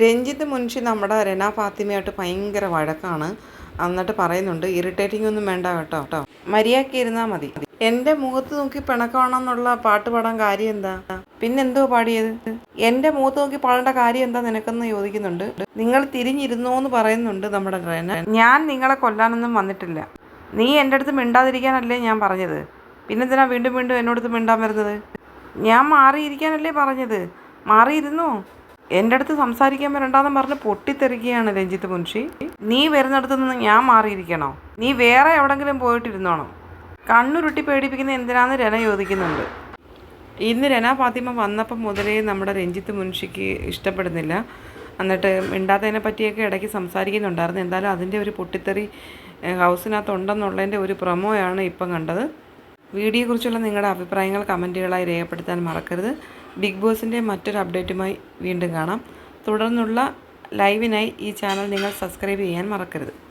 രഞ്ജിത്ത് മുൻഷി നമ്മുടെ രന ഫാത്തിമയായിട്ട് ഭയങ്കര വഴക്കാണ്. എന്നിട്ട് പറയുന്നുണ്ട് ഇറിറ്റേറ്റിംഗ് ഒന്നും വേണ്ട കേട്ടോ കേട്ടോ. മര്യാദയ്ക്ക് മതി. എന്റെ മുഖത്ത് നോക്കി പിണക്കണമെന്നുള്ള പാട്ട് പാടാൻ കാര്യം എന്താ? പിന്നെന്തോ പാടിയത്? എന്റെ മുഖത്ത് നോക്കി പാടേണ്ട കാര്യം എന്താ നിനക്കെന്ന് ചോദിക്കുന്നുണ്ട്. നിങ്ങൾ തിരിഞ്ഞിരുന്നോ എന്ന് പറയുന്നുണ്ട് നമ്മുടെ റെന ഞാൻ നിങ്ങളെ കൊല്ലാനൊന്നും വന്നിട്ടില്ല. നീ എന്റെ അടുത്ത് മിണ്ടാതിരിക്കാനല്ലേ ഞാൻ പറഞ്ഞത്? പിന്നെന്തിനാ വീണ്ടും വീണ്ടും എന്നോടത്ത് മിണ്ടാൻ വരുന്നത്? ഞാൻ മാറിയിരിക്കാനല്ലേ പറഞ്ഞത്? മാറിയിരുന്നോ? എന്റെ അടുത്ത് സംസാരിക്കാൻ വരണ്ടാന്ന് പറഞ്ഞ് പൊട്ടിത്തെറിക്കുകയാണ് രഞ്ജിത്ത് മുൻഷി. നീ വരുന്നിടത്ത് നിന്ന് ഞാൻ മാറിയിരിക്കണോ? നീ വേറെ എവിടെങ്കിലും പോയിട്ടിരുന്നോണം? കണ്ണുരുട്ടി പേടിപ്പിക്കുന്ന എന്തിനാന്ന് രന ചോദിക്കുന്നുണ്ട്. ഇന്ന് രന ഫാത്തിമ വന്നപ്പം മുതലേ നമ്മുടെ രഞ്ജിത്ത് മുൻഷിക്ക് ഇഷ്ടപ്പെടുന്നില്ല. എന്നിട്ട് മിണ്ടാത്തതിനെ പറ്റിയൊക്കെ ഇടയ്ക്ക് സംസാരിക്കുന്നുണ്ടായിരുന്നു. എന്തായാലും അതിന്റെ ഒരു പൊട്ടിത്തെറി ഹൗസിനകത്തുണ്ടെന്നുള്ളതിന്റെ ഒരു പ്രമോയാണ് ഇപ്പം കണ്ടത്. വീഡിയോയെക്കുറിച്ചുള്ള നിങ്ങളുടെ അഭിപ്രായങ്ങൾ കമന്റുകളായി രേഖപ്പെടുത്താൻ മറക്കരുത്. ബിഗ് ബോസിന്റെ മറ്റൊരു അപ്ഡേറ്റുമായി വീണ്ടും കാണാം. തുടർന്നുള്ള ലൈവിനായി ഈ ചാനൽ നിങ്ങൾ സബ്സ്ക്രൈബ് ചെയ്യാൻ മറക്കരുത്.